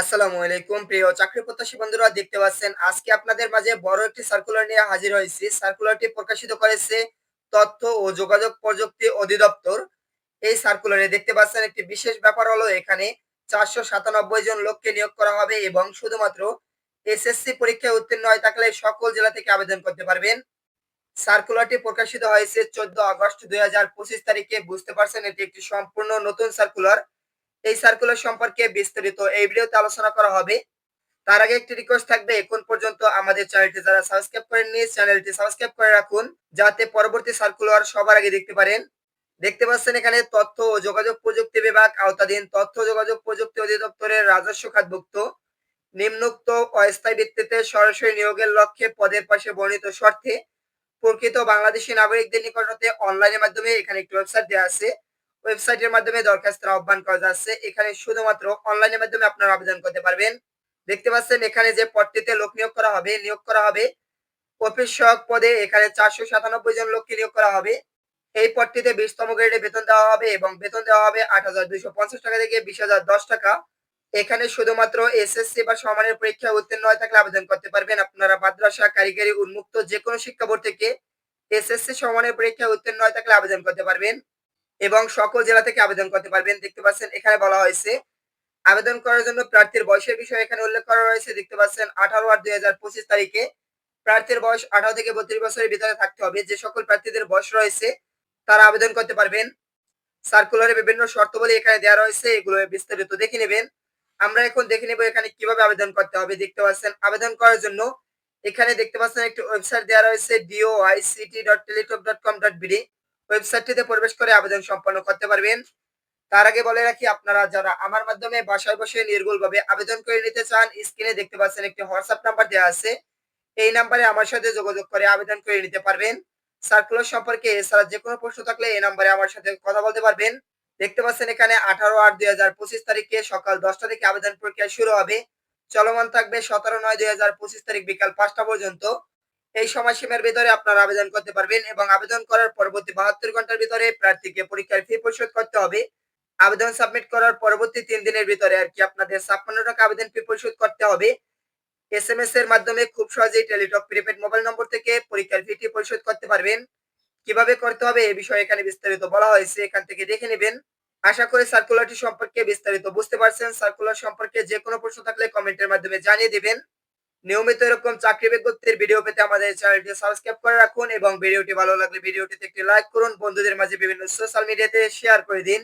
আসসালামু আলাইকুম। প্রিয় চাকরি প্রত্যাশী বন্ধুরা, দেখতে পাচ্ছেন, আজকে আপনাদের মাঝে বড় একটি সার্কুলার নিয়ে হাজির হয়েছি। সার্কুলারটি প্রকাশিত করেছে তথ্য ও যোগাযোগ প্রযুক্তি অধিদপ্তর। এই সার্কুলারে দেখতে পাচ্ছেন, একটি বিশেষ ব্যাপার হলো এখানে চারশো সাতানব্বই জন লোককে নিয়োগ করা হবে এবং শুধুমাত্র এসএসসি পরীক্ষায় উত্তীর্ণ হয়ে থাকলে সকল জেলা থেকে আবেদন করতে পারবেন। সার্কুলারটি প্রকাশিত হয়েছে চোদ্দ আগস্ট দুই হাজার পঁচিশ তারিখে। বুঝতে পারছেন, এটি একটি সম্পূর্ণ নতুন সার্কুলার এই সার্কুলার সম্পর্কে বিস্তারিত এই ভিডিওতে আলোচনা করা হবে। তার আগে একটি রিকোয়েস্ট থাকবে, এখন পর্যন্ত আমাদের চ্যানেলটি যারা সাবস্ক্রাইব করেননি চ্যানেলটি সাবস্ক্রাইব করে রাখুন, যাতে পরবর্তী সার্কুলার সবার আগে দেখতে পারেন। দেখতে পাচ্ছেন এখানে তথ্য ও যোগাযোগ প্রযুক্তি বিভাগ, আওতাধীন তথ্য যোগাযোগ প্রযুক্তি অধিদপ্তরের রাজস্ব খাতভুক্ত। নিম্নোক্ত অস্থায়ী ভিত্তিতে সরাসরি নিয়োগের লক্ষ্যে পদের পাশে বর্ণিত শর্তে প্রকৃত বাংলাদেশি নাগরিকদের নিকট হতে অনলাইনের মাধ্যমে এখানে একটি ওয়েবসাইট দেওয়া আছে। ওয়েবসাইটের মাধ্যমে দরখাস্তের আহ্বান করা যাচ্ছে। এখানে শুধুমাত্র অনলাইনের মাধ্যমে আপনারা আবেদন করতে পারবেন। দেখতে পাচ্ছেন এখানে যে পদটিতে লোক নিয়োগ করা হবে, নিয়োগ করা হবে, অফিস সহক পদে এখানে চারশো সাতানব্বই জন লোককে নিয়োগ করা হবে। এই পদটিতে বিশতম গ্রেডে বেতন দেওয়া হবে এবং বেতন দেওয়া হবে আট হাজার দুইশো পঞ্চাশ টাকা থেকে বিশ হাজার দশ টাকা। এখানে শুধুমাত্র এসএসসি বা সমানের পরীক্ষায় উত্তীর্ণ হয়ে থাকলে আবেদন করতে পারবেন আপনারা। মাদ্রাসা, কারিগরি, উন্মুক্ত যে কোনো শিক্ষা বোর্ড থেকে এসএসসি সমানের পরীক্ষায় উত্তীর্ণ হয়ে থাকলে আবেদন করতে পারবেন। এবং সকল জেলা থেকে আবেদন করতে পারবেন। দেখতে পাচ্ছেন, এখানে বলা হয়েছে, আবেদন করার জন্য প্রার্থীর বয়সের বিষয়ে এখানে উল্লেখ করা রয়েছে। দেখতে পাচ্ছেন, আঠারো আট দুই তারিখে প্রার্থীর বয়স আঠারো থেকে বত্রিশ বছরের ভিতরে থাকতে হবে। যে সকল প্রার্থীদের বয়স রয়েছে, তারা আবেদন করতে পারবেন। সার্কুলারে বিভিন্ন শর্তাবলী এখানে দেওয়া রয়েছে, এগুলো বিস্তারিত দেখে নেবেন। আমরা এখন দেখে নেব এখানে কীভাবে আবেদন করতে হবে। দেখতে পাচ্ছেন, আবেদন করার জন্য এখানে দেখতে পাচ্ছেন একটি ওয়েবসাইট দেওয়া রয়েছে DOICT dot teletalk dot com dot BD ওয়েবসাইটটিতে প্রবেশ করে আবেদন সম্পন্ন করতে পারবেন। তার আগে বলে রাখি, আপনারা যারা আমার মাধ্যমে বাসায় বসে নির্ভুলভাবে আবেদন করে নিতে চান, স্ক্রিনে দেখতে পাচ্ছেন একটি হোয়াটসঅ্যাপ নাম্বার দেওয়া আছে। এই নাম্বারে আমার সাথে যোগাযোগ করে আবেদন করে নিতে পারবেন। সার্কুলার সম্পর্কে এছাড়া যে কোনো প্রশ্ন থাকলে এই নাম্বারে আমার সাথে কথা বলতে পারবেন। দেখতে পাচ্ছেন এখানে আঠারো আট দুই হাজার পঁচিশ তারিখে সকাল দশটা থেকে আবেদন প্রক্রিয়া শুরু হবে। চলমান থাকবে সতেরো নয় দুই হাজার পঁচিশ তারিখ বিকাল পাঁচটা পর্যন্ত। এই সময়সীমার ভিতরে আপনারা আবেদন করতে পারবেন এবং আবেদন করার পরবর্তী বাহাত্তর ঘণ্টার ভিতরে প্রার্থীকে পরীক্ষার ফি পরিশোধ করতে হবে। আবেদন সাবমিট করার পরবর্তী তিন দিনের ভিতরে আর কি আপনাদের ছাপ্পান্ন টাকা আবেদন ফি পরিশোধ করতে হবে। এস এম এস এর মাধ্যমে খুব সহজেই টেলিটক প্রিপেড মোবাইল নম্বর থেকে পরীক্ষার ফিটি পরিশোধ করতে পারবেন। কীভাবে করতে হবে এ বিষয়ে এখানে বিস্তারিত বলা হয়েছে, এখান থেকে দেখে নেবেন। আশা করি সার্কুলারটি সম্পর্কে বিস্তারিত বুঝতে পারছেন। সার্কুলার সম্পর্কে যে কোনো প্রশ্ন থাকলে কমেন্টের মাধ্যমে জানিয়ে দিবেন। নিয়মিত এরকম চাকরি বিজ্ঞপ্তির ভিডিও পেতে আমাদের চ্যানেলটি সাবস্ক্রাইব করে রাখুন এবং ভিডিওটি ভালো লাগলে ভিডিওটিতে একটি লাইক করুন। বন্ধুদের মাঝে বিভিন্ন সোশ্যাল মিডিয়াতে শেয়ার করে দিন।